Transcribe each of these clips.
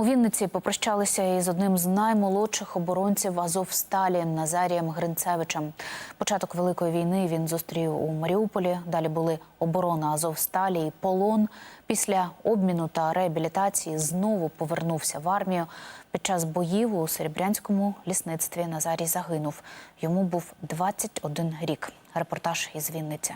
У Вінниці попрощалися із одним з наймолодших оборонців Азовсталі Назарієм Гринцевичем. Початок великої війни він зустрів у Маріуполі. Далі були оборона Азовсталі і полон. Після обміну та реабілітації знову повернувся в армію. Під час боїв у Серебрянському лісництві Назарій загинув. Йому був 21 рік. Репортаж із Вінниці.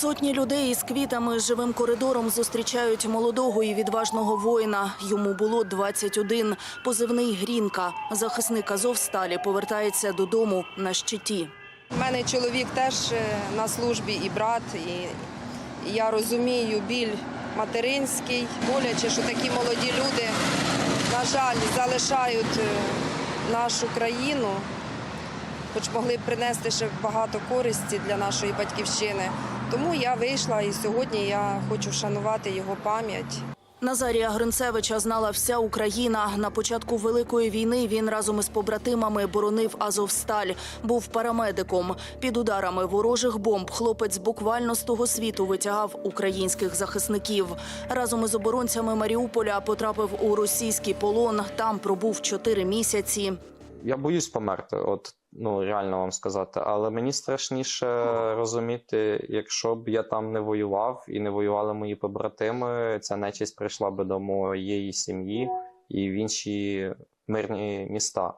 Сотні людей із квітами живим коридором зустрічають молодого і відважного воїна. Йому було 21. Позивний Грінка. Захисник Азовсталі повертається додому на щиті. У мене чоловік теж е, на службі і брат, і я розумію біль материнський. Боляче, що такі молоді люди, на жаль, залишають е, нашу країну, хоч могли б принести ще багато користі для нашої батьківщини. Тому я вийшла і сьогодні я хочу вшанувати його пам'ять. Назарія Гринцевича знала вся Україна. На початку Великої війни він разом із побратимами боронив Азовсталь. Був парамедиком. Під ударами ворожих бомб хлопець буквально з того світу витягав українських захисників. Разом із оборонцями Маріуполя потрапив у російський полон. Там пробув чотири місяці. Я боюсь померти, от ну реально вам сказати. Але мені страшніше розуміти, якщо б я там не воював і не воювали мої побратими, ця нечисть прийшла би до моєї сім'ї і в інші мирні міста.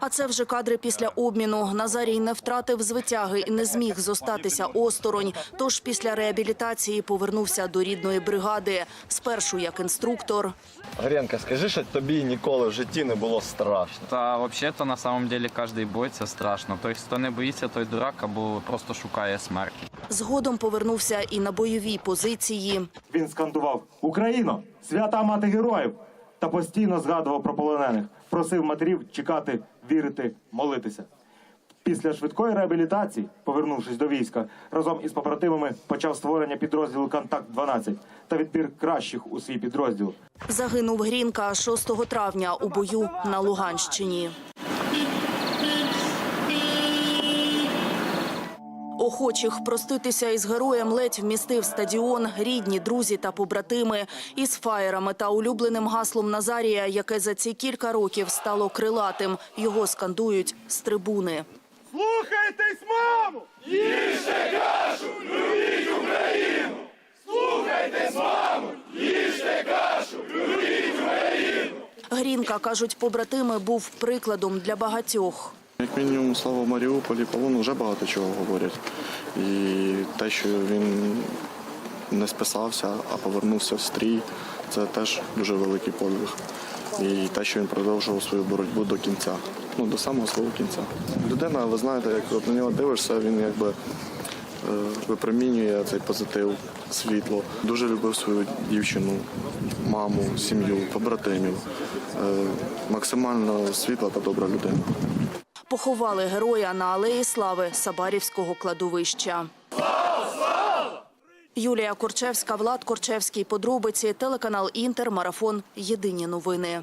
А це вже кадри після обміну. Назарій не втратив звитяги і не зміг зостатися осторонь. Тож після реабілітації повернувся до рідної бригади. Спершу як інструктор. Гренка, скажи, що тобі ніколи в житті не було страшно. Та взагалі-то на самом деле кожен бой це страшно. Тобто, хто не боїться, той дурак або просто шукає смерті. Згодом повернувся і на бойові позиції. Він скандував Україно, свята мати героїв та постійно згадував про полонених. Просив матерів чекати, вірити, молитися. Після швидкої реабілітації, повернувшись до війська, разом із побратимами почав створення підрозділу Контакт 12 та відбір кращих у свій підрозділ. Загинув Грінка 6 травня у бою на Луганщині. Охочих проститися із героєм ледь вмістив стадіон, рідні, друзі та побратими із фаєрами та улюбленим гаслом Назарія, яке за ці кілька років стало крилатим. Його скандують з трибуни. Слухайтесь, маму! Грінка, кажуть, побратими був прикладом для багатьох. Як мінімум, слава Маріуполі, полон вже багато чого говорять. І те, що він не списався, а повернувся в стрій, це теж дуже великий подвиг. І те, що він продовжував свою боротьбу до кінця, ну до самого свого кінця. Людина, ви знаєте, як от на нього дивишся, він якби е, випромінює цей позитив, світло. Дуже любив свою дівчину, маму, сім'ю, побратимів. Е, Максимально світла та добра людина. Поховали героя на алеї слави Сабарівського кладовища. Юлія Корчевська, Влад Корчевський, подробиці, телеканал Інтер, марафон. Єдині новини.